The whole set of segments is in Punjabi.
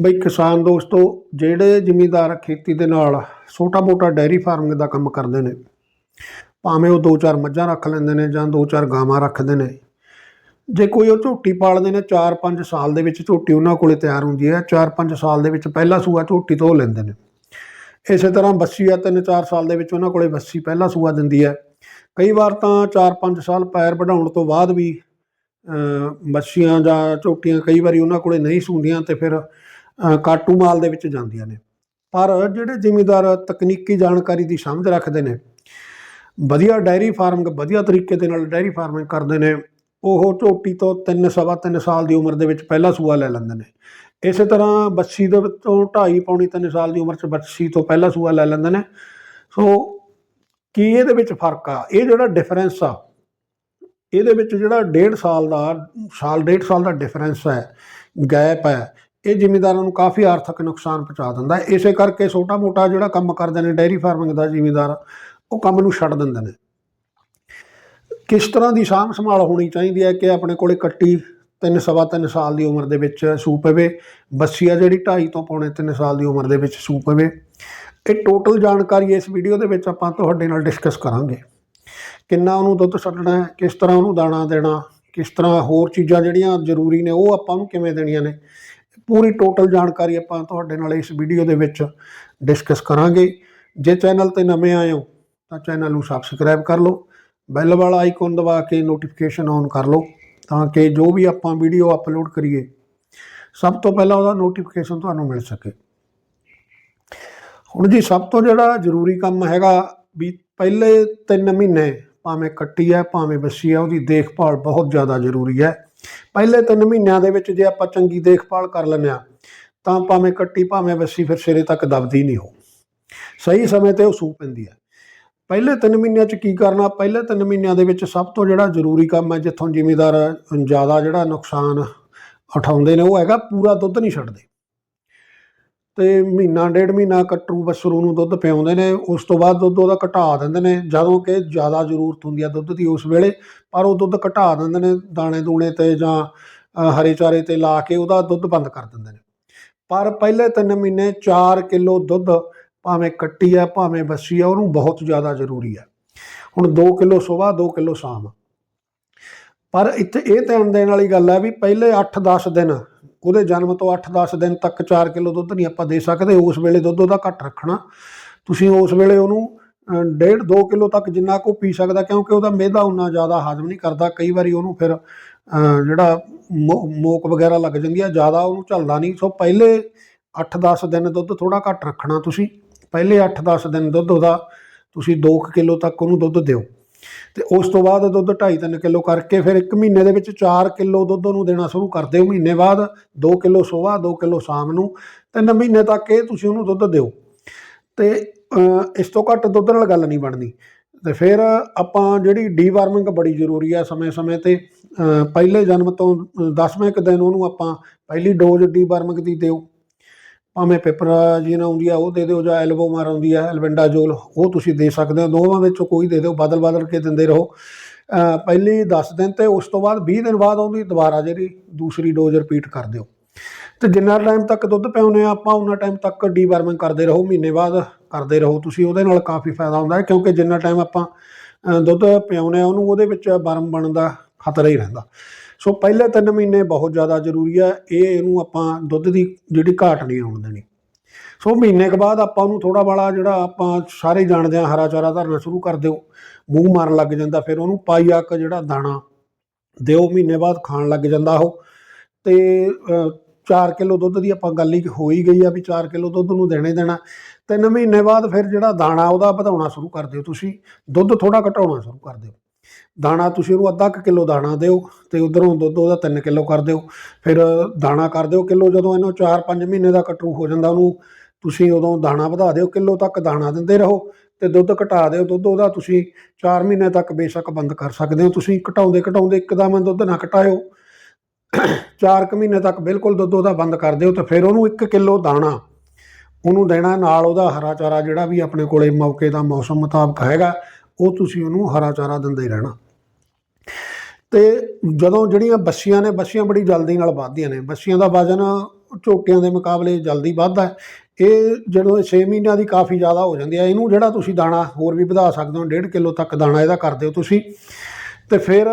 ਬਈ ਕਿਸਾਨ ਦੋਸਤੋ ਜਿਹੜੇ ਜ਼ਿਮੀਂਦਾਰ ਖੇਤੀ ਦੇ ਨਾਲ ਛੋਟਾ ਮੋਟਾ ਡੈਰੀ ਫਾਰਮਿੰਗ ਦਾ ਕੰਮ ਕਰਦੇ ਨੇ ਭਾਵੇਂ ਉਹ ਦੋ ਚਾਰ ਮੱਝਾਂ ਰੱਖ ਲੈਂਦੇ ਨੇ ਜਾਂ ਦੋ ਚਾਰ ਗਾਵਾਂ ਰੱਖਦੇ ਨੇ ਜੇ ਕੋਈ ਉਹ ਝੋਟੀ ਪਾਲਦੇ ਨੇ 4-5 ਸਾਲ ਦੇ ਵਿੱਚ ਝੋਟੀ ਉਹਨਾਂ ਕੋਲੇ ਤਿਆਰ ਹੁੰਦੀ ਹੈ 4-5 ਸਾਲ ਦੇ ਵਿੱਚ ਪਹਿਲਾ ਸੂਆ ਝੋਟੀ ਤੋਂ ਉਹ ਲੈਂਦੇ ਨੇ। ਇਸੇ ਤਰ੍ਹਾਂ ਬੱਸੀ ਆ 3-4 ਸਾਲ ਦੇ ਵਿੱਚ ਉਹਨਾਂ ਕੋਲੇ ਬੱਸੀ ਪਹਿਲਾ ਸੂਆ ਦਿੰਦੀ ਹੈ। ਕਈ ਵਾਰ ਤਾਂ 4-5 ਸਾਲ ਪੈਰ ਵਧਾਉਣ ਤੋਂ ਬਾਅਦ ਵੀ ਅ, ਬੱਸੀਆਂ ਜਾਂ ਝੋਟੀਆਂ ਕਈ ਵਾਰੀ ਉਹਨਾਂ ਕੋਲੇ ਨਹੀਂ ਸੂੰਦੀਆਂ ਤੇ ਫਿਰ ਕਾਟੂ ਮਾਲ ਦੇ ਵਿੱਚ ਜਾਂਦੀਆਂ ਨੇ। ਪਰ ਜਿਹੜੇ ਜ਼ਿਮੀਦਾਰ ਤਕਨੀਕੀ ਜਾਣਕਾਰੀ ਦੀ ਸਮਝ ਰੱਖਦੇ ਨੇ, ਵਧੀਆ ਡੈਰੀ ਫਾਰਮਿੰਗ, ਵਧੀਆ ਤਰੀਕੇ ਦੇ ਨਾਲ ਡੈਰੀ ਫਾਰਮਿੰਗ ਕਰਦੇ ਨੇ, ਉਹ ਝੋਟੀ ਤੋਂ ਤਿੰਨ, ਸਵਾ ਤਿੰਨ ਸਾਲ ਦੀ ਉਮਰ ਦੇ ਵਿੱਚ ਪਹਿਲਾ ਸੂਆ ਲੈ ਲੈਂਦੇ ਨੇ। ਇਸੇ ਤਰ੍ਹਾਂ ਬੱਸੀ ਦੇ ਤੋਂ 2.5 ਪੌਣੀ 3 ਸਾਲ ਦੀ ਉਮਰ 'ਚ ਬੱਸੀ ਤੋਂ ਪਹਿਲਾ ਸੂਆ ਲੈ ਲੈਂਦੇ ਨੇ। ਸੋ ਕੀ ਇਹਦੇ ਵਿੱਚ ਫ਼ਰਕ ਆ? ਇਹ ਜਿਹੜਾ ਡਿਫਰੈਂਸ ਆ, ਇਹਦੇ ਵਿੱਚ ਜਿਹੜਾ ਡੇਢ ਸਾਲ ਦਾ, ਸਾਲ ਡੇਢ ਸਾਲ ਦਾ ਡਿਫਰੈਂਸ ਹੈ ਗੈਪ ਹੈ ਇਹ ਜ਼ਿਮੀਂਦਾਰਾਂ ਨੂੰ ਕਾਫੀ ਆਰਥਿਕ ਨੁਕਸਾਨ ਪਹੁੰਚਾ ਦਿੰਦਾ ਹੈ। ਇਸੇ ਕਰਕੇ ਛੋਟਾ ਮੋਟਾ ਜਿਹੜਾ ਕੰਮ ਕਰਦੇ ਨੇ ਡੈਰੀ ਫਾਰਮਿੰਗ ਦਾ ਜ਼ਿਮੀਂਦਾਰ, ਉਹ ਕੰਮ ਨੂੰ ਛੱਡ ਦਿੰਦੇ ਨੇ। ਕਿਸ ਤਰ੍ਹਾਂ ਦੀ ਸਾਂਭ ਸੰਭਾਲ ਹੋਣੀ ਚਾਹੀਦੀ ਹੈ ਕਿ ਆਪਣੇ ਕੋਲੇ ਕੱਟੀ ਤਿੰਨ ਸਵਾ ਤਿੰਨ ਸਾਲ ਦੀ ਉਮਰ ਦੇ ਵਿੱਚ ਸੂ ਪਵੇ ਬੱਸੀ ਆ ਜਿਹੜੀ 2.5 ਤੋਂ ਪੌਣੇ 3 ਸਾਲ ਦੀ ਉਮਰ ਦੇ ਵਿੱਚ ਸੂ ਪਵੇ। ਇਹ ਟੋਟਲ ਜਾਣਕਾਰੀ ਇਸ ਵੀਡੀਓ ਦੇ ਵਿੱਚ ਆਪਾਂ ਤੁਹਾਡੇ ਨਾਲ ਡਿਸਕਸ ਕਰਾਂਗੇ। ਕਿੰਨਾ ਉਹਨੂੰ ਦੁੱਧ ਛੱਡਣਾ ਹੈ, ਕਿਸ ਤਰ੍ਹਾਂ ਉਹਨੂੰ ਦਾਣਾ ਦੇਣਾ, ਕਿਸ ਤਰ੍ਹਾਂ ਹੋਰ ਚੀਜ਼ਾਂ ਜਿਹੜੀਆਂ ਜ਼ਰੂਰੀ ਨੇ, ਉਹ ਆਪਾਂ ਨੂੰ ਕਿਵੇਂ ਦੇਣੀਆਂ ਨੇ ਪੂਰੀ ਟੋਟਲ ਜਾਣਕਾਰੀ ਆਪਾਂ ਤੁਹਾਡੇ ਨਾਲ ਇਸ ਵੀਡੀਓ ਦੇ ਵਿੱਚ ਡਿਸਕਸ ਕਰਾਂਗੇ। ਜੇ ਚੈਨਲ ਤੇ ਨਵੇਂ ਆਏ ਹੋ, ਤਾਂ ਚੈਨਲ ਨੂੰ ਸਬਸਕ੍ਰਾਈਬ ਕਰ ਲਓ ਬੈਲ ਵਾਲਾ ਆਈਕਨ ਦਬਾ ਕੇ ਨੋਟੀਫਿਕੇਸ਼ਨ ਔਨ ਕਰ ਲਓ, ਤਾਂ ਕਿ ਜੋ ਵੀ ਆਪਾਂ ਵੀਡੀਓ ਅਪਲੋਡ ਕਰੀਏ, ਸਭ ਤੋਂ ਪਹਿਲਾਂ ਉਹਦਾ ਨੋਟੀਫਿਕੇਸ਼ਨ ਤੁਹਾਨੂੰ ਮਿਲ ਸਕੇ। ਹੁਣ ਜੀ, ਸਭ ਤੋਂ ਜਿਹੜਾ ਜ਼ਰੂਰੀ ਕੰਮ ਹੈਗਾ ਵੀ ਪਹਿਲੇ 3 ਮਹੀਨੇ ਭਾਵੇਂ ਕੱਟੀ ਹੈ, ਭਾਵੇਂ ਬੱਸੀ ਹੈ, ਉਹਦੀ ਦੇਖਭਾਲ ਬਹੁਤ ਜ਼ਿਆਦਾ ਜ਼ਰੂਰੀ ਹੈ। ਪਹਿਲੇ 3 ਮਹੀਨਿਆਂ ਦੇ ਵਿੱਚ ਜੇ ਆਪਾਂ ਚੰਗੀ ਦੇਖਭਾਲ ਕਰ ਲੈਂਦੇ ਹਾਂ, ਤਾਂ ਭਾਵੇਂ ਕੱਟੀ, ਭਾਵੇਂ ਵੱਸੀ, ਫਿਰ ਸਿਰੇ ਤੱਕ ਦਬਦੀ ਨਹੀਂ ਹੋ ਸਹੀ ਸਮੇਂ ਤੇ ਉਹ ਸੂ ਪੈਂਦੀ ਹੈ। ਪਹਿਲੇ 3 ਮਹੀਨਿਆਂ 'ਚ ਕੀ ਕਰਨਾ? ਪਹਿਲੇ 3 ਮਹੀਨਿਆਂ ਦੇ ਵਿੱਚ ਸਭ ਤੋਂ ਜਿਹੜਾ ਜ਼ਰੂਰੀ ਕੰਮ ਹੈ, ਜਿੱਥੋਂ ਜ਼ਿਮੀਦਾਰ ਜ਼ਿਆਦਾ ਜਿਹੜਾ ਨੁਕਸਾਨ ਉਠਾਉਂਦੇ ਨੇ, ਉਹ ਹੈਗਾ ਪੂਰਾ ਦੁੱਧ ਨਹੀਂ ਛੱਡਦੇ। ਤੇ ਮਹੀਨਾ, ਡੇਢ ਮਹੀਨਾ ਕੱਟਰੂ ਬਸਰੂ ਨੂੰ ਦੁੱਧ ਪਿਆਉਂਦੇ ਨੇ, ਉਸ ਤੋਂ ਬਾਅਦ ਦੁੱਧ ਉਹਦਾ ਘਟਾ ਦਿੰਦੇ ਨੇ, ਜਦੋਂ ਕਿ ਜ਼ਿਆਦਾ ਜ਼ਰੂਰਤ ਹੁੰਦੀ ਹੈ ਦੁੱਧ ਦੀ ਉਸ ਵੇਲੇ, ਪਰ ਉਹ ਦੁੱਧ ਘਟਾ ਦਿੰਦੇ ਨੇ, ਦਾਣੇ ਦੂਣੇ ਤੇ ਜਾਂ ਹਰੇ ਚਾਰੇ ਤੇ ਲਾ ਕੇ ਉਹਦਾ ਦੁੱਧ ਬੰਦ ਕਰ ਦਿੰਦੇ ਨੇ। ਪਰ ਪਹਿਲੇ 3 ਮਹੀਨੇ 4 ਕਿਲੋ ਦੁੱਧ ਭਾਵੇਂ ਕੱਟੀ ਆ, ਭਾਵੇਂ ਬੱਸੀ ਆ, ਉਹਨੂੰ ਬਹੁਤ ਜ਼ਿਆਦਾ ਜ਼ਰੂਰੀ ਹੈ ਹੁਣ 2 ਕਿਲੋ ਸਵੇਰ 2 ਕਿਲੋ ਸ਼ਾਮ। ਪਰ ਇੱਥੇ ਇਹ ਧਿਆਨ ਦੇਣ ਵਾਲੀ ਗੱਲ ਹੈ ਵੀ ਪਹਿਲੇ 8-10 ਦਿਨ ਉਹਦੇ ਜਨਮ ਤੋਂ 8-10 ਦਿਨ ਤੱਕ 4 ਕਿਲੋ ਦੁੱਧ ਨਹੀਂ ਆਪਾਂ ਦੇ ਸਕਦੇ, ਉਸ ਵੇਲੇ ਦੁੱਧ ਉਹਦਾ ਘੱਟ ਰੱਖਣਾ। ਤੁਸੀਂ ਉਸ ਵੇਲੇ ਉਹਨੂੰ ਡੇਢ 2 ਕਿਲੋ ਤੱਕ ਜਿੰਨਾ ਕੋ ਪੀ ਸਕਦਾ, ਕਿਉਂਕਿ ਉਹਦਾ ਮਿਹਦਾ ਉਨਾ ਜ਼ਿਆਦਾ ਹਾਜ਼ਮ ਨਹੀਂ ਕਰਦਾ। ਕਈ ਵਾਰੀ ਉਹਨੂੰ ਫਿਰ ਜਿਹੜਾ ਮੋ- ਮੋਕ ਵਗੈਰਾ ਲੱਗ ਜਾਂਦੀ ਆ, ਜ਼ਿਆਦਾ ਉਹਨੂੰ ਝੱਲਦਾ ਨਹੀਂ। ਸੋ ਪਹਿਲੇ 8-10 ਦਿਨ ਦੁੱਧ ਥੋੜਾ ਘੱਟ ਰੱਖਣਾ ਤੁਸੀਂ। ਪਹਿਲੇ 8-10 ਦਿਨ ਦੁੱਧ ਉਹਦਾ, ਤੁਸੀਂ 2 ਕਿਲੋ ਤੱਕ ਉਹਨੂੰ ਦੁੱਧ ਦਿਓ। ਤੇ ਉਸ ਤੋਂ ਬਾਅਦ ਦੁੱਧ 2.5-3 ਕਿਲੋ ਕਰਕੇ ਫਿਰ 1 ਮਹੀਨੇ ਦੇ ਵਿੱਚ 4 ਕਿਲੋ ਦੁੱਧ ਉਹਨੂੰ ਦੇਣਾ ਸ਼ੁਰੂ ਕਰ ਦਿਓ। ਮਹੀਨੇ ਬਾਅਦ 2 ਕਿਲੋ ਸਵੇਰ 2 ਕਿਲੋ ਸ਼ਾਮ ਨੂੰ ਤਿੰਨ ਮਹੀਨੇ ਤੱਕ ਇਹ ਤੁਸੀਂ ਉਹਨੂੰ ਦੁੱਧ ਦਿਓ। ਤੇ ਇਸ ਤੋਂ ਘੱਟ ਦੁੱਧ ਨਾਲ ਗੱਲ ਨਹੀਂ ਬਣਦੀ। ਤੇ ਫਿਰ ਆਪਾਂ ਜਿਹੜੀ ਡੀਵਾਰਮਿੰਗ ਬੜੀ ਜ਼ਰੂਰੀ ਆ ਸਮੇਂ-ਸਮੇਂ ਤੇ ਪਹਿਲੇ ਜਨਮ ਤੋਂ 10ਵੇਂ ਕੁ ਦਿਨ ਉਹਨੂੰ ਆਪਾਂ ਪਹਿਲੀ ਡੋਜ਼ ਡੀਵਾਰਮਿੰਗ ਦੀ ਦਿਓ। ਭਾਵੇਂ ਪਿਪਰਾਜੀਨ ਆਉਂਦੀ ਆ, ਉਹ ਦੇ ਦਿਓ ਜਾਂ ਐਲਬੋਮਾਰ ਆਉਂਦੀ ਆ ਐਲਬੈਂਡਾਜੋਲ ਉਹ ਤੁਸੀਂ ਦੇ ਸਕਦੇ ਹੋ। ਦੋਵਾਂ ਵਿੱਚੋਂ ਕੋਈ ਦੇ ਦਿਓ, ਬਦਲ ਬਦਲ ਕੇ ਦਿੰਦੇ ਰਹੋ। ਪਹਿਲੀ 10 ਦਿਨ ਤੇ ਉਸ ਤੋਂ ਬਾਅਦ 20 ਦਿਨ ਬਾਅਦ ਉਹਦੀ ਦੁਬਾਰਾ ਜਿਹੜੀ ਦੂਸਰੀ ਡੋਜ਼ ਰਿਪੀਟ ਕਰ ਦਿਓ। ਤੇ ਜਿੰਨਾ ਟਾਈਮ ਤੱਕ ਦੁੱਧ ਪਿਆਉਂਦੇ ਆ, ਆਪਾਂ ਉਹਨਾਂ ਟਾਈਮ ਤੱਕ ਡੀਵਾਰਮਿੰਗ ਕਰਦੇ ਰਹੋ, ਮਹੀਨੇ ਬਾਅਦ ਕਰਦੇ ਰਹੋ। ਤੁਸੀਂ ਉਹਦੇ ਨਾਲ ਕਾਫੀ ਫਾਇਦਾ ਹੁੰਦਾ ਹੈ, ਕਿਉਂਕਿ ਜਿੰਨਾ ਟਾਈਮ ਆਪਾਂ ਦੁੱਧ ਪਿਆਉਂਦੇ ਆ, ਉਹਨੂੰ ਉਹਦੇ ਵਿੱਚ ਬਰਮ ਬਣਨ ਦਾ ਖਤਰਾ ਹੀ ਰਹਿੰਦਾ। ਸੋ ਪਹਿਲੇ 3 ਮਹੀਨੇ ਬਹੁਤ ਜ਼ਿਆਦਾ ਜ਼ਰੂਰੀ ਆ, ਇਹ ਇਹਨੂੰ ਆਪਾਂ ਦੁੱਧ ਦੀ ਜਿਹੜੀ ਘਾਟ ਨਹੀਂ ਆਉਣ ਦੇਣੀ। ਸੋ ਮਹੀਨੇ ਕੁ ਬਾਅਦ ਆਪਾਂ ਉਹਨੂੰ ਥੋੜਾ ਬਾਲਾ ਜਿਹੜਾ ਆਪਾਂ ਸਾਰੇ ਜਾਣਦੇ ਆ, ਹਰਾ ਚਾਰਾ ਧਰਨਾ ਸ਼ੁਰੂ ਕਰ ਦਿਓ, ਮੂੰਹ ਮਾਰਨ ਲੱਗ ਜਾਂਦਾ, ਫਿਰ ਉਹਨੂੰ ਪਾਈ ਅੱਕ ਜਿਹੜਾ ਦਾਣਾ ਦਿਓ, ਮਹੀਨੇ ਬਾਅਦ ਖਾਣ ਲੱਗ ਜਾਂਦਾ ਉਹ। ਤੇ 4 ਕਿਲੋ ਦੁੱਧ ਦੀ ਆਪਾਂ ਗੱਲ ਹੀ ਹੋ ਹੀ ਗਈ ਆ ਵੀ 4 ਕਿਲੋ ਦੁੱਧ ਨੂੰ ਦੇਣੇ ਦੇਣਾ। ਤਿੰਨ ਮਹੀਨੇ ਬਾਅਦ ਫਿਰ ਜਿਹੜਾ ਦਾਣਾ ਉਹਦਾ ਵਧਾਉਣਾ ਸ਼ੁਰੂ ਕਰ ਦਿਓ ਤੁਸੀਂ, ਦੁੱਧ ਥੋੜਾ ਘਟਾਉਣਾ ਸ਼ੁਰੂ ਕਰ ਦਿਓ। ਦਾਣਾ ਤੁਸੀਂ ਉਹਨੂੰ ਅੱਧਾ ਕੁ ਕਿਲੋ ਦਾਣਾ ਦਿਓ ਤੇ ਉਧਰੋਂ ਦੁੱਧ ਉਹਦਾ 3 ਕਿਲੋ ਕਰ ਦਿਓ। ਫਿਰ ਦਾਣਾ ਕਰ ਦਿਓ ਕਿਲੋ ਜਦੋਂ ਇਹਨੂੰ 4-5 ਮਹੀਨੇ ਦਾ ਕਟਰੂ ਹੋ ਜਾਂਦਾ ਉਹਨੂੰ, ਤੁਸੀਂ ਉਦੋਂ ਦਾਣਾ ਵਧਾ ਦਿਓ, ਕਿਲੋ ਤੱਕ ਦਾਣਾ ਦਿੰਦੇ ਰਹੋ ਤੇ ਦੁੱਧ ਘਟਾ ਦਿਓ। ਦੁੱਧ ਉਹਦਾ ਤੁਸੀਂ 4 ਮਹੀਨੇ ਤੱਕ ਬੇਸ਼ੱਕ ਬੰਦ ਕਰ ਸਕਦੇ ਹੋ। ਤੁਸੀਂ ਘਟਾਉਂਦੇ ਘਟਾਉਂਦੇ ਇੱਕਦਮ ਦੁੱਧ ਨਾ ਘਟਾਇਓ। 4 ਕੁ ਮਹੀਨੇ ਤੱਕ ਬਿਲਕੁਲ ਦੁੱਧ ਉਹਦਾ ਬੰਦ ਕਰ ਦਿਓ ਤੇ ਫਿਰ ਉਹਨੂੰ 1 ਕਿਲੋ ਦਾਣਾ, ਉਹਨੂੰ ਦੇਣਾ ਨਾਲ ਉਹਦਾ ਹਰਾ ਚਾਰਾ ਜਿਹੜਾ ਵੀ ਆਪਣੇ ਕੋਲੇ ਮੌਕੇ ਦਾ ਮੌਸਮ ਮੁਤਾਬਕ ਹੈਗਾ। ਉਹ ਤੁਸੀਂ ਉਹਨੂੰ ਹਰਾ ਚਾਰਾ ਦਿੰਦੇ ਹੀ ਰਹਿਣਾ। ਤੇ ਜਦੋਂ ਜਿਹੜੀਆਂ ਬੱਸੀਆਂ ਨੇ ਬੱਸੀਆਂ ਬੜੀ ਜਲਦੀ ਨਾਲ ਵੱਧਦੀਆਂ ਨੇ। ਬੱਸੀਆਂ ਦਾ ਵਜ਼ਨ ਝੋਟਿਆਂ ਦੇ ਮੁਕਾਬਲੇ ਜਲਦੀ ਵੱਧਦਾ ਹੈ। ਇਹ ਜਦੋਂ 6 ਮਹੀਨਿਆਂ ਦੀ ਕਾਫੀ ਜ਼ਿਆਦਾ ਹੋ ਜਾਂਦੀ ਹੈ ਇਹਨੂੰ ਜਿਹੜਾ ਤੁਸੀਂ ਦਾਣਾ ਹੋਰ ਵੀ ਵਧਾ ਸਕਦੇ ਹੋ 1.5 ਕਿਲੋ ਤੱਕ ਦਾਣਾ ਇਹਦਾ ਕਰ ਦਿਓ ਤੁਸੀਂ। ਤੇ ਫਿਰ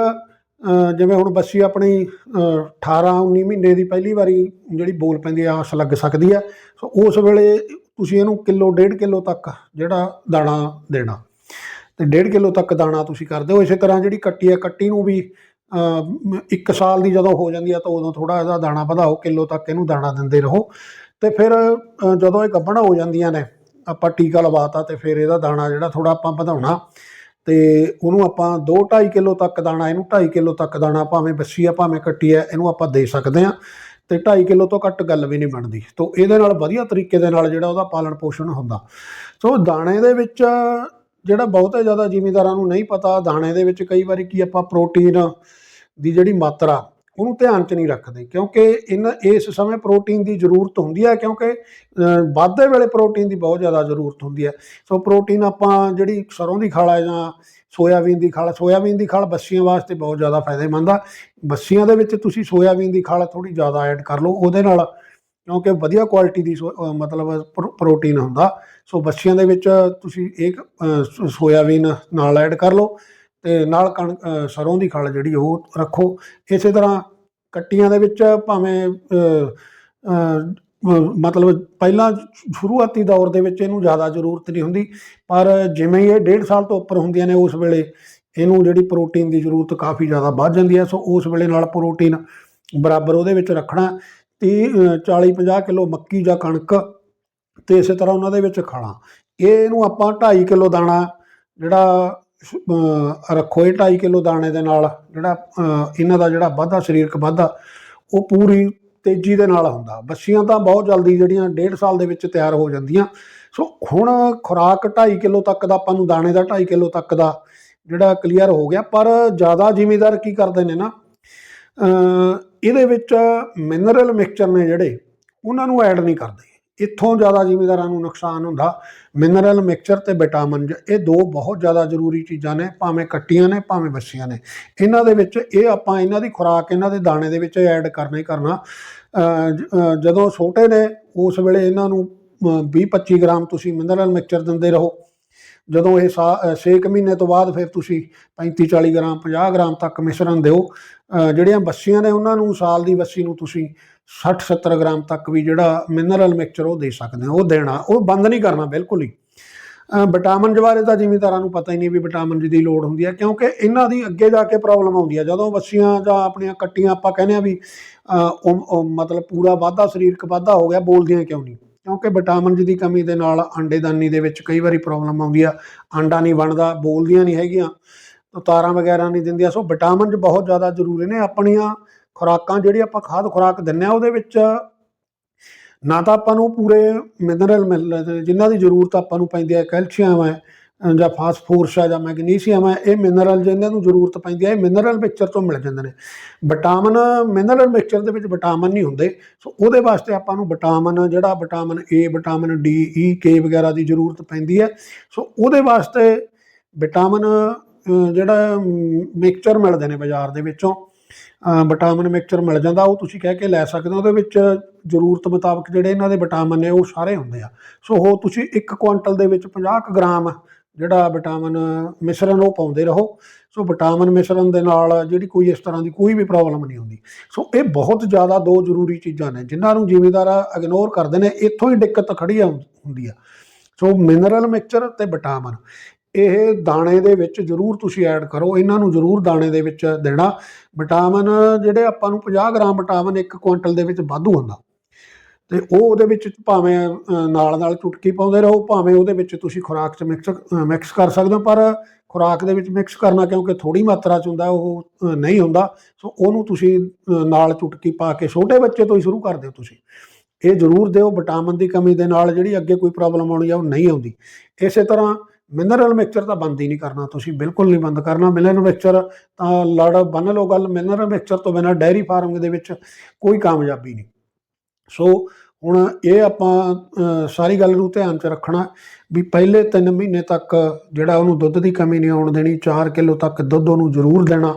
ਜਿਵੇਂ ਹੁਣ ਬੱਸੀ ਆਪਣੀ ਅ, 18 19 ਮਹੀਨੇ ਦੀ ਪਹਿਲੀ ਵਾਰੀ ਜਿਹੜੀ ਬੋਲ ਪੈਂਦੀ ਆ ਆਸ ਲੱਗ ਸਕਦੀ ਹੈ। ਸੋ ਉਸ ਵੇਲੇ ਤੁਸੀਂ ਇਹਨੂੰ ਕਿਲੋ 1.5 ਕਿਲੋ ਤੱਕ ਜਿਹੜਾ ਦਾਣਾ ਦੇਣਾ। ਤੇ 1.5 ਕਿਲੋ ਤੱਕ ਦਾਣਾ ਤੁਸੀਂ ਕਰਦੇ ਹੋ, ਇਸੇ ਤਰ੍ਹਾਂ ਜਿਹੜੀ ਕੱਟੀ ਹੈ, ਕੱਟੀ ਨੂੰ ਵੀ ਇੱਕ ਸਾਲ ਦੀ ਜਦੋਂ ਹੋ ਜਾਂਦੀ ਆ ਤਾਂ ਉਦੋਂ ਥੋੜਾ ਇਹਦਾ ਦਾਣਾ ਵਧਾਓ, ਕਿਲੋ ਤੱਕ ਇਹਨੂੰ ਦਾਣਾ ਦਿੰਦੇ ਰਹੋ। ਤੇ ਫਿਰ ਜਦੋਂ ਇਹ ਗੱਭਣ ਹੋ ਜਾਂਦੀਆਂ ਨੇ, ਆਪਾਂ ਟੀਕਾ ਲਵਾਤਾ ਤੇ ਫਿਰ ਇਹਦਾ ਦਾਣਾ ਜਿਹੜਾ ਥੋੜਾ ਆਪਾਂ ਵਧਾਉਣਾ। ਤੇ ਉਹਨੂੰ ਆਪਾਂ 2.5 ਕਿਲੋ ਤੱਕ ਦਾਣਾ, ਇਹਨੂੰ 2.5 ਕਿਲੋ ਤੱਕ ਦਾਣਾ ਭਾਵੇਂ ਬੱਸੀ ਆ, ਭਾਵੇਂ ਕੱਟੀ ਆ, ਇਹਨੂੰ ਆਪਾਂ ਦੇ ਸਕਦੇ ਆ ਤੇ 2.5 ਕਿਲੋ ਤੋਂ ਘੱਟ ਗੱਲ ਵੀ ਨਹੀਂ ਬਣਦੀ। ਤੋਂ ਇਹਦੇ ਨਾਲ ਵਧੀਆ ਤਰੀਕੇ ਦੇ ਨਾਲ ਜਿਹੜਾ ਉਹਦਾ ਪਾਲਣ ਪੋਸ਼ਣ ਹੁੰਦਾ। ਸੋ ਦਾਣੇ ਦੇ ਵਿੱਚ ਜਿਹੜਾ ਬਹੁਤੇ ਜ਼ਿਆਦਾ ਜ਼ਿਮੀਂਦਾਰਾਂ ਨੂੰ ਨਹੀਂ ਪਤਾ ਦਾਣੇ ਦੇ ਵਿੱਚ ਕਈ ਵਾਰੀ ਕੀ ਆਪਾਂ ਪ੍ਰੋਟੀਨ ਦੀ ਜਿਹੜੀ ਮਾਤਰਾ ਉਹਨੂੰ ਧਿਆਨ 'ਚ ਨਹੀਂ ਰੱਖਦੇ ਕਿਉਂਕਿ ਇਹਨਾਂ ਇਸ ਸਮੇਂ ਪ੍ਰੋਟੀਨ ਦੀ ਜ਼ਰੂਰਤ ਹੁੰਦੀ ਹੈ ਕਿਉਂਕਿ ਅ, ਵਾਧੇ ਵੇਲੇ ਪ੍ਰੋਟੀਨ ਦੀ ਬਹੁਤ ਜ਼ਿਆਦਾ ਜ਼ਰੂਰਤ ਹੁੰਦੀ ਹੈ। ਸੋ ਪ੍ਰੋਟੀਨ ਆਪਾਂ ਜਿਹੜੀ ਸਰੋਂ ਦੀ ਖਲ ਹੈ ਜਾਂ ਸੋਇਆਬੀਨ ਦੀ ਖਾਲ ਸੋਇਆਬੀਨ ਦੀ ਖਾਲ ਬੱਸੀਆਂ ਵਾਸਤੇ ਬਹੁਤ ਜ਼ਿਆਦਾ ਫਾਇਦੇਮੰਦ ਆ। ਬੱਸੀਆਂ ਦੇ ਵਿੱਚ ਤੁਸੀਂ ਸੋਇਆਬੀਨ ਦੀ ਖਾਲ ਥੋੜੀ ਜ਼ਿਆਦਾ ਐਡ ਕਰ ਲਓ ਉਹਦੇ ਨਾਲ ਕਿਉਂਕਿ ਵਧੀਆ ਕੁਆਲਿਟੀ ਦੀ ਸੋ- ਮਤਲਬ ਪ੍ਰੋ- ਪ੍ਰੋਟੀਨ ਹੁੰਦਾ। ਸੋ ਬੱਸੀਆਂ ਦੇ ਵਿੱਚ ਤੁਸੀਂ ਇੱਕ ਸੋਇਆਬੀਨ ਨਾਲ ਐਡ ਕਰ ਲਓ ਤੇ ਨਾਲ ਕਣ ਅ, ਸਰੋਂ ਦੀ ਖਲ ਜਿਹੜੀ ਉਹ ਰੱਖੋ। ਇਸੇ ਤਰ੍ਹਾਂ ਕੱਟੀਆਂ ਦੇ ਵਿੱਚ ਭਾਵੇਂ ਮਤਲਬ ਪਹਿਲਾਂ ਸ਼ੁਰੂਆਤੀ ਦੌਰ ਦੇ ਵਿੱਚ ਇਹਨੂੰ ਜ਼ਿਆਦਾ ਜ਼ਰੂਰਤ ਨਹੀਂ ਹੁੰਦੀ ਪਰ ਜਿਵੇਂ ਹੀ ਇਹ ਡੇਢ ਸਾਲ ਤੋਂ ਉੱਪਰ ਹੁੰਦੀਆਂ ਨੇ ਉਸ ਵੇਲੇ ਇਹਨੂੰ ਜਿਹੜੀ ਪ੍ਰੋਟੀਨ ਦੀ ਜ਼ਰੂਰਤ ਕਾਫੀ ਜ਼ਿਆਦਾ ਵੱਧ ਜਾਂਦੀ ਹੈ। ਸੋ ਉਸ ਵੇਲੇ ਨਾਲ ਪ੍ਰੋਟੀਨ ਬਰਾਬਰ ਉਹਦੇ ਵਿੱਚ ਰੱਖਣਾ। 30 40 50 ਕਿਲੋ ਮੱਕੀ ਜਾਂ ਕਣਕ ਤੇ ਇਸੇ ਤਰ੍ਹਾਂ ਉਹਨਾਂ ਦੇ ਵਿੱਚ ਖਾਣਾ। ਇਹਨੂੰ ਆਪਾਂ 2.5 ਕਿਲੋ ਦਾਣਾ, ਜਿਹੜਾ ਰੱਖੋ ਇਹ 2.5 ਕਿਲੋ ਦਾਣੇ ਦੇ ਨਾਲ, ਜਿਹੜਾ ਇਹਨਾਂ ਦਾ ਜਿਹੜਾ ਵਾਧਾ, ਸਰੀਰਕ ਵਾਧਾ, ਉਹ ਪੂਰੀ ਤੇਜ਼ੀ ਦੇ ਨਾਲ ਹੁੰਦਾ। ਬੱਸੀਆਂ ਤਾਂ ਬਹੁਤ ਜਲਦੀ ਜਿਹੜੀਆਂ ਡੇਢ ਸਾਲ ਦੇ ਵਿੱਚ ਤਿਆਰ ਹੋ ਜਾਂਦੀਆਂ। ਸੋ ਹੁਣ ਖੁਰਾਕ 2.5 ਕਿਲੋ ਤੱਕ ਦਾ, ਆਪਾਂ ਨੂੰ ਦਾਣੇ ਦਾ 2.5 ਕਿਲੋ ਤੱਕ ਦਾ ਜਿਹੜਾ ਕਲੀਅਰ ਹੋ ਗਿਆ। ਪਰ ਜ਼ਿਆਦਾ ਜ਼ਿਮੀਦਾਰ ਕੀ ਕਰਦੇ ਨੇ ਨਾ? ਇਹਦੇ ਵਿੱਚ ਮਿਨਰਲ ਮਿਕਸਚਰ ਨੇ ਜਿਹੜੇ, ਉਹਨਾਂ ਨੂੰ ਐਡ ਨਹੀਂ ਕਰਦੇ। ਇੱਥੋਂ ਜ਼ਿਆਦਾ ਜ਼ਿਮੀਦਾਰਾਂ ਨੂੰ ਨੁਕਸਾਨ ਹੁੰਦਾ। ਮਿਨਰਲ ਮਿਕਸਚਰ ਤੇ ਵਿਟਾਮਿਨ ਇਹ ਦੋ ਬਹੁਤ ਜ਼ਿਆਦਾ ਜ਼ਰੂਰੀ ਚੀਜ਼ਾਂ ਨੇ, ਭਾਵੇਂ ਕੱਟੀਆਂ ਨੇ, ਭਾਵੇਂ ਬੱਸੀਆਂ ਨੇ। ਇਹਨਾਂ ਦੇ ਵਿੱਚ ਇਹ ਆਪਾਂ ਇਹਨਾਂ ਦੀ ਖੁਰਾਕ, ਇਹਨਾਂ ਦੇ ਦਾਣੇ ਦੇ ਵਿੱਚ ਐਡ ਕਰਨਾ ਹੀ ਕਰਨਾ। ਜਦੋਂ ਛੋਟੇ ਨੇ, ਉਸ ਵੇਲੇ ਇਹਨਾਂ ਨੂੰ 20-25 ਗ੍ਰਾਮ ਤੁਸੀਂ ਮਿਨਰਲ ਮਿਕਸਚਰ ਦਿੰਦੇ ਰਹੋ। ਜਦੋਂ ਇਹ 6 ਮਹੀਨੇ ਤੋਂ ਬਾਅਦ ਫਿਰ ਤੁਸੀਂ 35-40 ਗ੍ਰਾਮ 50 ਗ੍ਰਾਮ ਤੱਕ ਮਿਸ਼ਰਣ ਦਿਓ। ਜਿਹੜੀਆਂ ਬੱਸੀਆਂ ਨੇ ਉਹਨਾਂ ਨੂੰ ਸਾਲ ਦੀ ਬੱਸੀ ਨੂੰ ਤੁਸੀਂ 60-70 ਗ੍ਰਾਮ ਤੱਕ ਵੀ ਜਿਹੜਾ ਮਿਨਰਲ ਮਿਕਸਚਰ ਉਹ ਦੇ ਸਕਦੇ ਹੋ ਉਹ ਦੇਣਾ ਉਹ ਬੰਦ ਨਹੀਂ ਕਰਨਾ ਬਿਲਕੁਲ ਹੀ। ਅ, ਵਿਟਾਮਿਨ ਦੇ ਬਾਰੇ ਤਾਂ ਜ਼ਿਮੀਂਦਾਰਾਂ ਨੂੰ ਪਤਾ ਹੀ ਨਹੀਂ ਵੀ ਵਿਟਾਮਿਨ ਜੀ ਦੀ ਲੋੜ ਹੁੰਦੀ ਹੈ ਕਿਉਂਕਿ ਇਹਨਾਂ ਦੀ ਅੱਗੇ ਜਾ ਕੇ ਪ੍ਰੋਬਲਮ ਆਉਂਦੀ ਹੈ। ਜਦੋਂ ਬੱਸੀਆਂ ਜਾਂ ਆਪਣੀਆਂ ਕੱਟੀਆਂ ਆਪਾਂ ਕਹਿੰਦੇ ਆ ਵੀ ਉਹ- ਮਤਲਬ ਪੂਰਾ ਵਾਧਾ ਸਰੀਰਕ ਵਾਧਾ ਹੋ ਗਿਆ ਬੋਲਦੀਆਂ ਕਿਉਂ ਨਹੀਂ? ਕਿਉਂਕਿ ਵਿਟਾਮਿਨ ਜੀ ਦੀ ਕਮੀ ਦੇ ਨਾਲ ਅੰਡੇਦਾਨੀ ਦੇ ਵਿੱਚ ਕਈ ਵਾਰੀ ਪ੍ਰੋਬਲਮ ਆਉਂਦੀ ਆ ਆਂਡਾ ਨਹੀਂ ਬਣਦਾ ਬੋਲਦੀਆਂ ਨਹੀਂ ਹੈਗੀਆਂ। ਤਾਰਾਂ ਵਗੈਰਾ ਨਹੀਂ ਦਿੰਦੀਆਂ, ਸੋ ਵਿਟਾਮਿਨ ਬਹੁਤ ਜ਼ਿਆਦਾ ਜ਼ਰੂਰੀ ਨੇ ਆਪਣੀਆਂ ਖੁਰਾਕਾਂ ਜਿਹੜੀ ਆਪਾਂ ਖਾਦ ਖੁਰਾਕ ਦਿੰਨੇ ਆ, ਉਹਦੇ ਵਿੱਚ ਨਾ ਤਾਂ ਆਪਾਂ ਨੂੰ ਪੂਰੇ ਮਿਨਰਲ ਮਿਲ ਜਿਨ੍ਹਾਂ ਦੀ ਜ਼ਰੂਰਤ ਆਪਾਂ ਨੂੰ ਪੈਂਦੀ ਹੈ, ਕੈਲਸ਼ੀਅਮ ਹੈ ਜਾਂ ਫਾਸਫੋਰਸ ਹੈ ਜਾਂ ਮੈਗਨੀਸ਼ੀਅਮ ਹੈ, ਇਹ ਮਿਨਰਲ ਜਿਹਨਾਂ ਨੂੰ ਜ਼ਰੂਰਤ ਪੈਂਦੀ ਹੈ, ਇਹ ਮਿਨਰਲ ਮਿਕਸਚਰ ਤੋਂ ਮਿਲ ਜਾਂਦੇ ਨੇ। ਵਿਟਾਮਿਨ ਮਿਨਰਲ ਮਿਕਸਚਰ ਦੇ ਵਿੱਚ ਵਿਟਾਮਿਨ ਨਹੀਂ ਹੁੰਦੇ, ਸੋ ਉਹਦੇ ਵਾਸਤੇ ਆਪਾਂ ਨੂੰ ਵਿਟਾਮਿਨ, ਜਿਹੜਾ vitamin A vitamin D E K ਵਗੈਰਾ ਦੀ ਜ਼ਰੂਰਤ ਪੈਂਦੀ ਹੈ। ਸੋ ਉਹਦੇ ਵਾਸਤੇ ਵਿਟਾਮਿਨ ਜਿਹੜਾ ਮਿਕਸਚਰ ਮਿਲਦੇ ਨੇ ਬਾਜ਼ਾਰ ਦੇ ਵਿੱਚੋਂ ਵਿਟਾਮਿਨ ਮਿਕਸਚਰ ਮਿਲ ਜਾਂਦਾ, ਉਹ ਤੁਸੀਂ ਕਹਿ ਕੇ ਲੈ ਸਕਦੇ ਹੋ, ਉਹਦੇ ਵਿੱਚ ਜ਼ਰੂਰਤ ਮੁਤਾਬਕ ਜਿਹੜੇ ਇਹਨਾਂ ਦੇ ਵਿਟਾਮਿਨ ਨੇ, ਉਹ ਸਾਰੇ ਹੁੰਦੇ ਆ। ਸੋ ਹੋ ਤੁਸੀਂ ਇੱਕ ਕੁਆਂਟਲ ਦੇ ਵਿੱਚ 50 ਕੁ ਗ੍ਰਾਮ ਜਿਹੜਾ ਵਿਟਾਮਿਨ ਮਿਸ਼ਰਣ, ਉਹ ਪਾਉਂਦੇ ਰਹੋ। ਸੋ ਵਿਟਾਮਿਨ ਮਿਸ਼ਰਣ ਦੇ ਨਾਲ ਜਿਹੜੀ ਕੋਈ ਇਸ ਤਰ੍ਹਾਂ ਦੀ ਕੋਈ ਵੀ ਪ੍ਰੋਬਲਮ ਨਹੀਂ ਹੁੰਦੀ। ਸੋ ਇਹ ਬਹੁਤ ਜ਼ਿਆਦਾ ਦੋ ਜ਼ਰੂਰੀ ਚੀਜ਼ਾਂ ਨੇ, ਜਿਨ੍ਹਾਂ ਨੂੰ ਜ਼ਿਮੀਦਾਰ ਇਗਨੋਰ ਕਰਦੇ ਨੇ, ਇੱਥੋਂ ਹੀ ਦਿੱਕਤ ਖੜੀ ਆ ਹੁੰਦੀ ਆ। ਸੋ ਮਿਨਰਲ ਮਿਕਸਚਰ ਤੇ ਵਿਟਾਮਿਨ ਇਹ ਦਾਣੇ ਦੇ ਵਿੱਚ ਜ਼ਰੂਰ ਤੁਸੀਂ ਐਡ ਕਰੋ, ਇਹਨਾਂ ਨੂੰ ਜ਼ਰੂਰ ਦਾਣੇ ਦੇ ਵਿੱਚ ਦੇਣਾ। ਵਿਟਾਮਿਨ ਜਿਹੜੇ ਆਪਾਂ ਨੂੰ 50 ਗ੍ਰਾਮ ਵਿਟਾਮਿਨ ਇੱਕ ਕੁਇੰਟਲ ਦੇ ਵਿੱਚ ਵਾਧੂ ਹੁੰਦਾ। ਤੇ ਉਹ ਉਹਦੇ ਵਿੱਚ ਭਾਵੇਂ ਨਾਲ ਨਾਲ ਚੁਟਕੀ ਪਾਉਂਦੇ ਰਹੋ, ਭਾਵੇਂ ਉਹਦੇ ਵਿੱਚ ਤੁਸੀਂ ਖੁਰਾਕ 'ਚ ਮਿਕਸ ਮਿਕਸ ਕਰ ਸਕਦੇ ਹੋ, ਪਰ ਖੁਰਾਕ ਦੇ ਵਿੱਚ ਮਿਕਸ ਕਰਨਾ ਕਿਉਂਕਿ ਥੋੜੀ ਮਾਤਰਾ 'ਚ ਹੁੰਦਾ, ਉਹ ਨਹੀਂ ਹੁੰਦਾ। ਸੋ ਉਹਨੂੰ ਤੁਸੀਂ ਨਾਲ ਚੁਟਕੀ ਪਾ ਕੇ ਛੋਟੇ ਬੱਚੇ ਤੋਂ ਹੀ ਸ਼ੁਰੂ ਕਰ ਦਿਓ ਤੁਸੀਂ। ਇਹ ਜ਼ਰੂਰ ਦਿਓ, ਵਿਟਾਮਿਨ ਦੀ ਕਮੀ ਦੇ ਨਾਲ ਜਿਹੜੀ ਅੱਗੇ ਕੋਈ ਪ੍ਰੋਬਲਮ ਆਉਣੀ ਆ, ਉਹ ਨਹੀਂ ਆਉਂਦੀ। ਇਸੇ ਤਰ੍ਹਾਂ ਮਿਨਰਲ ਮਿਕਸਚਰ ਤਾਂ ਬੰਦ ਹੀ ਨਹੀਂ ਕਰਨਾ, ਤੁਸੀਂ ਬਿਲਕੁਲ ਨਹੀਂ ਬੰਦ ਕਰਨਾ। ਮਿਨਰਲ ਮਿਕਸਚਰ ਤਾਂ ਲੜ ਬੰਨ ਲਓ ਗੱਲ, ਮਿਨਰਲ ਮਿਕਸਚਰ ਤੋਂ ਬਿਨਾਂ ਡੈਰੀ ਫਾਰਮ ਦੇ ਵਿੱਚ ਕੋਈ ਕਾਮਯਾਬੀ ਨਹੀਂ। ਸੋ ਹੁਣ ਇਹ ਆਪਾਂ ਸਾਰੀ ਗੱਲ ਨੂੰ ਧਿਆਨ 'ਚ ਰੱਖਣਾ ਵੀ ਪਹਿਲੇ 3 ਮਹੀਨੇ ਤੱਕ ਜਿਹੜਾ ਉਹਨੂੰ ਦੁੱਧ ਦੀ ਕਮੀ ਨਹੀਂ ਆਉਣ ਦੇਣੀ 4 ਕਿਲੋ ਤੱਕ ਦੁੱਧ ਉਹਨੂੰ ਜ਼ਰੂਰ ਦੇਣਾ।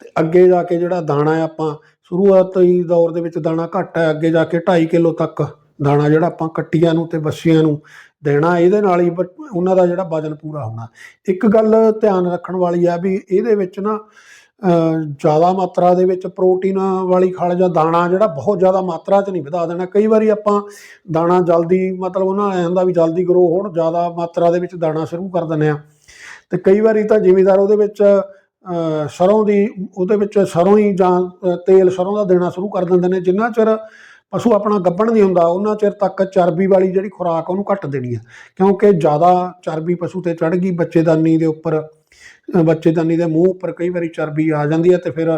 ਤੇ ਅੱਗੇ ਜਾ ਕੇ ਜਿਹੜਾ ਦਾਣਾ ਹੈ ਆਪਾਂ, ਸ਼ੁਰੂਆਤੀ ਦੌਰ ਦੇ ਵਿੱਚ ਦਾਣਾ ਘੱਟ ਹੈ, ਅੱਗੇ ਜਾ ਕੇ 2.5 ਕਿਲੋ ਤੱਕ ਦਾਣਾ ਜਿਹੜਾ ਆਪਾਂ ਕੱਟੀਆਂ ਨੂੰ ਤੇ ਬੱਸੀਆਂ ਨੂੰ ਦੇਣਾ ਇਹਦੇ ਨਾਲ ਹੀ ਬ- ਉਹਨਾਂ ਦਾ ਜਿਹੜਾ ਵਜਨ ਪੂਰਾ ਹੋਣਾ। ਇੱਕ ਗੱਲ ਧਿਆਨ ਰੱਖਣ ਵਾਲੀ ਆ ਵੀ ਇਹਦੇ ਵਿੱਚ ਨਾ ਜ਼ਿਆਦਾ ਮਾਤਰਾ ਦੇ ਵਿੱਚ ਪ੍ਰੋਟੀਨ ਵਾਲੀ ਖਲ ਜਾਂ ਦਾਣਾ ਜਿਹੜਾ ਬਹੁਤ ਜ਼ਿਆਦਾ ਮਾਤਰਾ 'ਚ ਨਹੀਂ ਵਧਾ ਦੇਣਾ। ਕਈ ਵਾਰੀ ਆਪਾਂ ਦਾਣਾ ਜਲਦੀ ਮਤਲਬ ਉਹਨਾਂ ਐ ਹੁੰਦਾ ਵੀ ਜਲਦੀ ਗਰੋ ਹੋਣ ਜ਼ਿਆਦਾ ਮਾਤਰਾ ਦੇ ਵਿੱਚ ਦਾਣਾ ਸ਼ੁਰੂ ਕਰ ਦਿੰਦੇ ਆ ਤੇ ਕਈ ਵਾਰੀ ਤਾਂ ਜ਼ਿਮੀਦਾਰ ਉਹਦੇ ਵਿੱਚ ਅ, ਸਰੋਂ ਦੀ ਉਹਦੇ ਵਿੱਚ ਸਰੋਂ ਹੀ ਜਾਂ ਤੇਲ ਸਰੋਂ ਦਾ ਦੇਣਾ ਸ਼ੁਰੂ ਕਰ ਦਿੰਦੇ ਨੇ। ਜਿੰਨਾ ਚਿਰ ਪਸ਼ੂ ਆਪਣਾ ਗੱਭਣ ਨਹੀਂ ਹੁੰਦਾ, ਉਹਨਾਂ ਚਿਰ ਤੱਕ ਚਰਬੀ ਵਾਲੀ ਜਿਹੜੀ ਖੁਰਾਕ ਉਹਨੂੰ ਘੱਟ ਦੇਣੀ ਹੈ ਕਿਉਂਕਿ ਜ਼ਿਆਦਾ ਚਰਬੀ ਪਸ਼ੂ ਤੇ ਚੜ ਗਈ, ਬੱਚੇਦਾਨੀ ਦੇ ਉੱਪਰ ਬੱਚੇਦਾਨੀ ਦੇ ਮੂੰਹ ਉੱਪਰ ਕਈ ਵਾਰੀ ਚਰਬੀ ਆ ਜਾਂਦੀ ਹੈ ਤੇ ਫਿਰ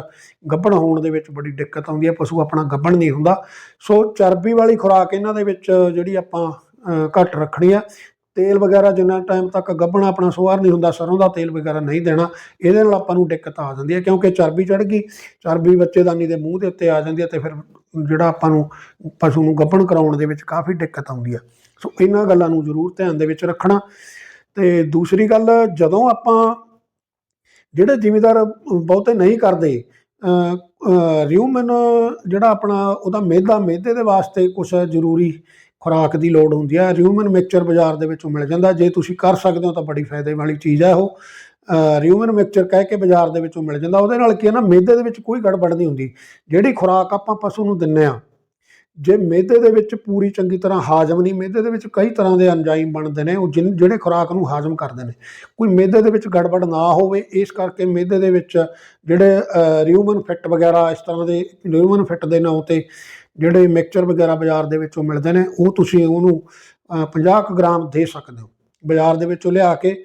ਗੱਭਣ ਹੋਣ ਦੇ ਵਿੱਚ ਬੜੀ ਦਿੱਕਤ ਆਉਂਦੀ ਹੈ ਪਸ਼ੂ ਆਪਣਾ ਗੱਭਣ ਨਹੀਂ ਹੁੰਦਾ। ਸੋ ਚਰਬੀ ਵਾਲੀ ਖੁਰਾਕ ਇਹਨਾਂ ਦੇ ਵਿੱਚ ਜਿਹੜੀ ਆਪਾਂ ਘੱਟ ਰੱਖਣੀ ਆ। ਤੇਲ ਵਗੈਰਾ ਜਿੰਨਾ ਟਾਈਮ ਤੱਕ ਗੱਭਣਾ ਆਪਣਾ ਸੁਆਰ ਨਹੀਂ ਹੁੰਦਾ, ਸਰੋਂ ਦਾ ਤੇਲ ਵਗੈਰਾ ਨਹੀਂ ਦੇਣਾ, ਇਹਦੇ ਨਾਲ ਆਪਾਂ ਨੂੰ ਦਿੱਕਤ ਆ ਜਾਂਦੀ ਹੈ ਕਿਉਂਕਿ ਚਰਬੀ ਚੜ ਗਈ, ਚਰਬੀ ਬੱਚੇਦਾਨੀ ਦੇ ਮੂੰਹ ਦੇ ਉੱਤੇ ਆ ਜਾਂਦੀ ਹੈ ਤੇ ਫਿਰ ਜਿਹੜਾ ਆਪਾਂ ਨੂੰ ਪਸ਼ੂ ਨੂੰ ਗੱਭਣ ਕਰਾਉਣ ਦੇ ਵਿੱਚ ਕਾਫੀ ਦਿੱਕਤ ਆਉਂਦੀ ਹੈ ਸੋ ਇਹਨਾਂ ਗੱਲਾਂ ਨੂੰ ਜ਼ਰੂਰ ਧਿਆਨ ਦੇ ਵਿੱਚ ਰੱਖਣਾ। ਤੇ ਦੂਸਰੀ ਗੱਲ, ਜਦੋਂ ਆਪਾਂ ਜਿਹੜੇ ਜ਼ਿਮੀਦਾਰ ਬਹੁਤੇ ਨਹੀਂ ਕਰਦੇ ਰਿਊਮਨ ਜਿਹੜਾ ਆਪਣਾ ਉਹਦਾ ਮੇਦਾ ਮਿਹਦੇ ਦੇ ਵਾਸਤੇ ਕੁਝ ਜ਼ਰੂਰੀ ਖੁਰਾਕ ਦੀ ਲੋੜ ਹੁੰਦੀ ਹੈ ਰਿਊਮਨ ਮਿਕਸਚਰ ਬਾਜ਼ਾਰ ਦੇ ਵਿੱਚੋਂ ਮਿਲ ਜਾਂਦਾ। ਜੇ ਤੁਸੀਂ ਕਰ ਸਕਦੇ ਹੋ ਤਾਂ ਬੜੀ ਫਾਇਦੇ ਵਾਲੀ ਚੀਜ਼ ਹੈ ਉਹ। ਰਿਊਮਨ ਮਿਕਸਚਰ ਕਹਿ ਕੇ ਬਾਜ਼ਾਰ ਦੇ ਵਿੱਚੋਂ ਮਿਲ ਜਾਂਦਾ। ਉਹਦੇ ਨਾਲ ਕੀ ਹੈ ਨਾ ਮਿਹਦੇ ਦੇ ਵਿੱਚ ਕੋਈ ਗੜਬੜ ਨਹੀਂ ਹੁੰਦੀ। ਜਿਹੜੀ ਖੁਰਾਕ ਆਪਾਂ ਪਸ਼ੂ ਨੂੰ ਦਿੰਨੇ ਆ ਜੇ ਮਿਹਦੇ ਦੇ ਵਿੱਚ ਪੂਰੀ ਚੰਗੀ ਤਰ੍ਹਾਂ ਹਾਜ਼ਮ ਨਹੀਂ ਮਿਹਦੇ ਦੇ ਵਿੱਚ ਕਈ ਤਰ੍ਹਾਂ ਦੇ ਐਂਜ਼ਾਈਮ ਬਣਦੇ ਨੇ ਉਹ ਜਿਨ ਜਿਹੜੇ ਖੁਰਾਕ ਨੂੰ ਹਾਜ਼ਮ ਕਰਦੇ ਨੇ। ਕੋਈ ਮਿਹਦੇ ਦੇ ਵਿੱਚ ਗੜਬੜ ਨਾ ਹੋਵੇ ਇਸ ਕਰਕੇ ਮਿਹਦੇ ਦੇ ਵਿੱਚ ਜਿਹੜੇ ਰਿਊਮਨ ਫਿੱਟ ਵਗੈਰਾ ਇਸ ਤਰ੍ਹਾਂ ਦੇ ਰਿਊਮਨ ਫਿੱਟ ਦੇ ਨਾਂ ਤੇ ਜਿਹੜੇ ਮਿਕਸਚਰ ਵਗੈਰਾ ਬਾਜ਼ਾਰ ਦੇ ਵਿੱਚੋਂ ਮਿਲਦੇ ਨੇ ਉਹ ਤੁਸੀਂ ਉਹਨੂੰ ਅ, 50 ਕੁ ਗ੍ਰਾਮ ਦੇ ਸਕਦੇ ਹੋ। ਬਾਜ਼ਾਰ ਦੇ ਵਿੱਚੋਂ ਲਿਆ ਕੇ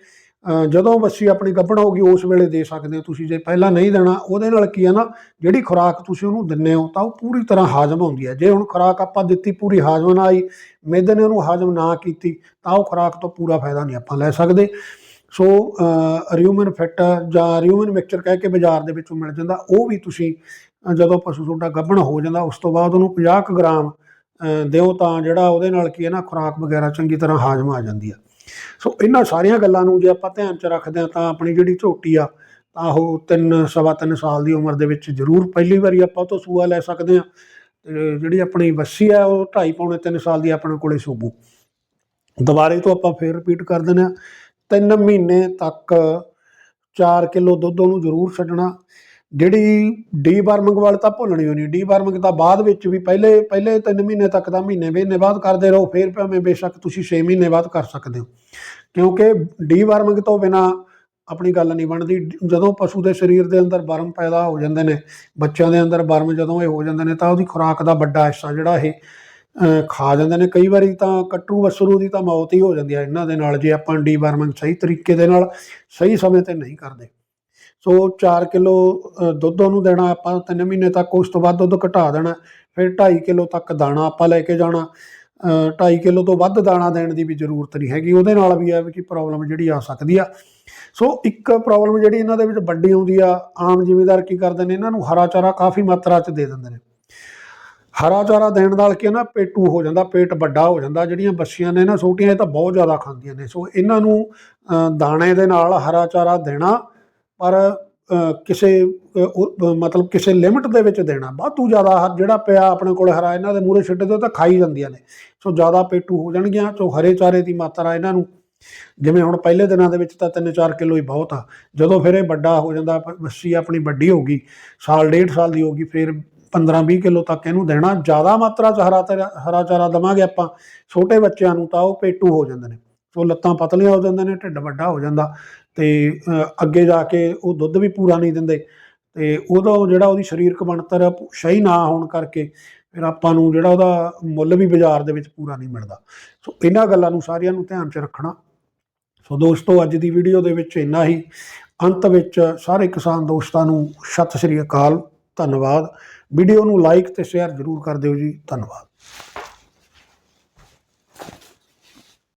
ਜਦੋਂ ਬੱਸੀ ਆਪਣੀ ਗੱਭਣ ਹੋਗੀ ਉਸ ਵੇਲੇ ਦੇ ਸਕਦੇ ਹੋ ਤੁਸੀਂ। ਜੇ ਪਹਿਲਾਂ ਨਹੀਂ ਦੇਣਾ, ਉਹਦੇ ਨਾਲ ਕੀ ਹੈ ਨਾ, ਜਿਹੜੀ ਖੁਰਾਕ ਤੁਸੀਂ ਉਹਨੂੰ ਦਿੰਦੇ ਹੋ, ਤਾਂ ਉਹ ਪੂਰੀ ਤਰ੍ਹਾਂ ਹਾਜ਼ਮ ਹੁੰਦੀ ਹੈ। ਜੇ ਹੁਣ ਖੁਰਾਕ ਆਪਾਂ ਦਿੱਤੀ, ਪੂਰੀ ਹਾਜ਼ਮ ਨਾ ਆਈ ਮਿਹਦੇ ਨੇ ਉਹਨੂੰ ਹਾਜ਼ਮ ਨਾ ਕੀਤੀ, ਤਾਂ ਉਹ ਖੁਰਾਕ ਤੋਂ ਪੂਰਾ ਫਾਇਦਾ ਨਹੀਂ ਆਪਾਂ ਲੈ ਸਕਦੇ। ਸੋ ਰਿਊਮਨ ਫਿੱਟ ਜਾਂ ਰਿਊਮਨ ਮਿਕਸਚਰ ਕਹਿ ਕੇ ਬਾਜ਼ਾਰ ਦੇ ਵਿੱਚੋਂ ਮਿਲ ਜਾਂਦਾ, ਉਹ ਵੀ ਤੁਸੀਂ ਜਦੋਂ ਪਸ਼ੂ ਤੁਹਾਡਾ ਗੱਭਣ ਹੋ ਜਾਂਦਾ, ਉਸ ਤੋਂ ਬਾਅਦ ਉਹਨੂੰ 50 ਕੁ ਗ੍ਰਾਮ ਦਿਓ ਤਾਂ ਜਿਹੜਾ ਉਹਦੇ ਨਾਲ ਕੀ ਹੈ ਨਾ, ਖੁਰਾਕ ਵਗੈਰਾ ਚੰਗੀ ਤਰ੍ਹਾਂ ਹਾਜ਼ਮ ਆ ਜਾਂਦੀ ਆ। ਸੋ ਇਹਨਾਂ ਸਾਰੀਆਂ ਗੱਲਾਂ ਨੂੰ ਜੇ ਆਪਾਂ ਧਿਆਨ 'ਚ ਰੱਖਦੇ ਹਾਂ ਤਾਂ ਆਪਣੀ ਜਿਹੜੀ ਝੋਟੀ ਆ, ਤਾਂ ਉਹ ਤਿੰਨ, ਸਵਾ ਤਿੰਨ ਸਾਲ ਦੀ ਉਮਰ ਦੇ ਵਿੱਚ ਜ਼ਰੂਰ ਪਹਿਲੀ ਵਾਰੀ ਆਪਾਂ ਉਹ ਤੋਂ ਸੂਆ ਲੈ ਸਕਦੇ ਹਾਂ। ਤੇ ਜਿਹੜੀ ਆਪਣੀ ਵੱਸੀ ਆ, ਉਹ ਢਾਈ ਪੌਣੇ ਤਿੰਨ ਸਾਲ ਦੀ ਆਪਣੇ ਕੋਲੇ ਸੂਬੂ ਦੁਬਾਰੇ ਤੋਂ ਆਪਾਂ ਫੇਰ ਰਿਪੀਟ ਕਰ ਦਿੰਦੇ ਹਾਂ। ਤਿੰਨ ਮਹੀਨੇ ਤੱਕ 4 ਕਿਲੋ ਦੁੱਧ ਉਹਨੂੰ ਜ਼ਰੂਰ ਛੱਡਣਾ। ਜਿਹੜੀ ਡੀ ਵਾਰਮਿੰਗ ਵਾਲ ਤਾਂ ਭੁੱਲਣੀ ਹੋਣੀ, ਡੀ ਵਾਰਮਿੰਗ ਤਾਂ ਬਾਅਦ ਵਿੱਚ ਵੀ ਪਹਿਲੇ ਪਹਿਲੇ 3 ਮਹੀਨੇ ਤੱਕ ਦਾ ਮਹੀਨੇ ਮਹੀਨੇ ਬਾਅਦ ਕਰਦੇ ਰਹੋ, ਫਿਰ ਭਾਵੇਂ ਬੇਸ਼ੱਕ ਤੁਸੀਂ 6 ਮਹੀਨੇ ਬਾਅਦ ਕਰ ਸਕਦੇ ਹੋ। ਕਿਉਂਕਿ ਡੀ ਵਾਰਮਿੰਗ ਤੋਂ ਬਿਨਾ ਆਪਣੀ ਗੱਲ ਨਹੀਂ ਬਣਦੀ। ਜਦੋਂ ਪਸ਼ੂ ਦੇ ਸਰੀਰ ਦੇ ਅੰਦਰ ਬਰਮ ਪੈਦਾ ਹੋ ਜਾਂਦੇ ਨੇ, ਬੱਚਿਆਂ ਦੇ ਅੰਦਰ ਬਰਮ ਜਦੋਂ ਇਹ ਹੋ ਜਾਂਦੇ ਨੇ ਤਾਂ ਉਹਦੀ ਖੁਰਾਕ ਦਾ ਵੱਡਾ ਹਿੱਸਾ ਜਿਹੜਾ ਇਹ ਖਾ ਜਾਂਦੇ ਨੇ। ਕਈ ਵਾਰੀ ਤਾਂ ਕੱਟੂ ਵਸਰੂ ਦੀ ਤਾਂ ਮੌਤ ਹੀ ਹੋ ਜਾਂਦੀ ਹੈ। ਇਹਨਾਂ ਦੇ ਨਾਲ ਜੇ ਆਪਾਂ ਡੀ ਵਾਰਮਿੰਗ ਸਹੀ ਤਰੀਕੇ ਦੇ ਨਾਲ, ਸਹੀ ਸਮੇਂ ਤੇ ਨਹੀਂ ਕਰਦੇ। ਸੋ 4 ਕਿਲੋ ਦੁੱਧ ਉਹਨੂੰ ਦੇਣਾ ਆਪਾਂ 3 ਮਹੀਨੇ ਤੱਕ, ਉਸ ਤੋਂ ਬਾਅਦ ਦੁੱਧ ਘਟਾ ਦੇਣਾ, ਫਿਰ 2.5 ਕਿਲੋ ਤੱਕ ਦਾਣਾ ਆਪਾਂ ਲੈ ਕੇ ਜਾਣਾ। 2.5 ਕਿਲੋ ਤੋਂ ਵੱਧ ਦਾਣਾ ਦੇਣ ਦੀ ਵੀ ਜ਼ਰੂਰਤ ਨਹੀਂ ਹੈਗੀ। ਉਹਦੇ ਨਾਲ ਵੀ ਇਹ ਵੀ ਕਿ ਪ੍ਰੋਬਲਮ ਜਿਹੜੀ ਆ ਸਕਦੀ ਆ। ਸੋ ਇੱਕ ਪ੍ਰੋਬਲਮ ਜਿਹੜੀ ਇਹਨਾਂ ਦੇ ਵਿੱਚ ਵੱਡੀ ਆਉਂਦੀ ਆ, ਆਮ ਜ਼ਿਮੀਦਾਰ ਕੀ ਕਰਦੇ ਨੇ, ਇਹਨਾਂ ਨੂੰ ਹਰਾ ਚਾਰਾ ਕਾਫੀ ਮਾਤਰਾ 'ਚ ਦੇ ਦਿੰਦੇ ਨੇ। ਹਰਾ ਚਾਰਾ ਦੇਣ ਨਾਲ ਕੀ ਆ ਨਾ, ਪੇਟੂ ਹੋ ਜਾਂਦਾ, ਪੇਟ ਵੱਡਾ ਹੋ ਜਾਂਦਾ, ਜਿਹੜੀਆਂ ਬੱਚੀਆਂ ਨੇ ਨਾ ਛੋਟੀਆਂ, ਇਹ ਤਾਂ ਬਹੁਤ ਜ਼ਿਆਦਾ ਖਾਂਦੀਆਂ ਨੇ। ਸੋ ਇਹਨਾਂ ਨੂੰ ਦਾਣੇ ਦੇ ਨਾਲ ਹਰਾ ਚਾਰਾ ਦੇਣਾ ਪਰ ਕਿਸੇ ਮਤਲਬ ਕਿਸੇ ਲਿਮਟ ਦੇ ਵਿੱਚ ਦੇਣਾ। ਵਾਧੂ ਜ਼ਿਆਦਾ ਹ- ਜਿਹੜਾ ਪਿਆ ਆਪਣੇ ਕੋਲ ਹਰਾ, ਇਹਨਾਂ ਦੇ ਮੂਹਰੇ ਛੱਡ ਦਿਓ ਤਾਂ ਖਾਈ ਜਾਂਦੀਆਂ ਨੇ। ਸੋ ਜ਼ਿਆਦਾ ਪੇਟੂ ਹੋ ਜਾਣਗੀਆਂ, ਸੋ ਹਰੇ ਚਾਰੇ ਦੀ ਮਾਤਰਾ ਇਹਨਾਂ ਨੂੰ। ਜਿਵੇਂ ਹੁਣ ਪਹਿਲੇ ਦਿਨਾਂ ਦੇ ਵਿੱਚ ਤਾਂ 3-4 ਕਿਲੋ ਹੀ ਬਹੁਤ ਆ। ਜਦੋਂ ਫਿਰ ਇਹ ਵੱਡਾ ਹੋ ਜਾਂਦਾ, ਪ- ਆਪਣੀ ਵੱਡੀ ਹੋ ਗਈ, ਸਾਲ, ਡੇਢ ਸਾਲ ਦੀ ਹੋ ਗਈ, ਫਿਰ 15-20 ਕਿਲੋ ਤੱਕ ਇਹਨੂੰ ਦੇਣਾ। ਜ਼ਿਆਦਾ ਮਾਤਰਾ ਚ ਹਰਾ ਤੇਰਾ- ਹਰਾ ਚਾਰਾ ਦਵਾਂਗੇ ਆਪਾਂ, ਛੋਟੇ ਬੱਚਿਆਂ ਨੂੰ ਤਾਂ ਉਹ ਪੇਟੂ ਹੋ ਜਾਂਦੇ ਨੇ। ਸੋ ਲੱਤਾਂ ਪਤਲੀਆਂ ਹੋ ਜਾਂਦੀਆਂ ਨੇ, ਢਿੱਡ ਵੱਡਾ ਹੋ ਜਾਂਦਾ। ਤੇ ਅੱਗੇ ਜਾ ਕੇ ਉਹ ਦੁੱਧ ਵੀ ਪੂਰਾ ਨਹੀਂ ਦਿੰਦੇ। ਤੇ ਉਹਦਾ ਜਿਹੜਾ ਉਹਦੀ ਸਰੀਰਕ ਬਣਤਰ ਆ, ਸਹੀ ਨਾ ਹੋਣ ਕਰਕੇ ਫਿਰ ਆਪਾਂ ਨੂੰ ਜਿਹੜਾ ਉਹਦਾ ਮੁੱਲ ਵੀ ਬਾਜ਼ਾਰ ਦੇ ਵਿੱਚ ਪੂਰਾ ਨਹੀਂ ਮਿਲਦਾ। ਸੋ ਇਹਨਾਂ ਗੱਲਾਂ ਨੂੰ ਸਾਰਿਆਂ ਨੂੰ ਧਿਆਨ 'ਚ ਰੱਖਣਾ। ਸੋ ਦੋਸਤੋ ਅੱਜ ਦੀ ਵੀਡੀਓ ਦੇ ਵਿੱਚ ਇੰਨਾ ਹੀ। ਅੰਤ ਵਿੱਚ ਸਾਰੇ ਕਿਸਾਨ ਦੋਸਤਾਂ ਨੂੰ ਸਤਿ ਸ੍ਰੀ ਅਕਾਲ ਧੰਨਵਾਦ। ਵੀਡੀਓ ਨੂੰ ਲਾਈਕ ਤੇ ਸ਼ੇਅਰ ਜ਼ਰੂਰ ਕਰ ਦਿਓ ਜੀ। ਧੰਨਵਾਦ।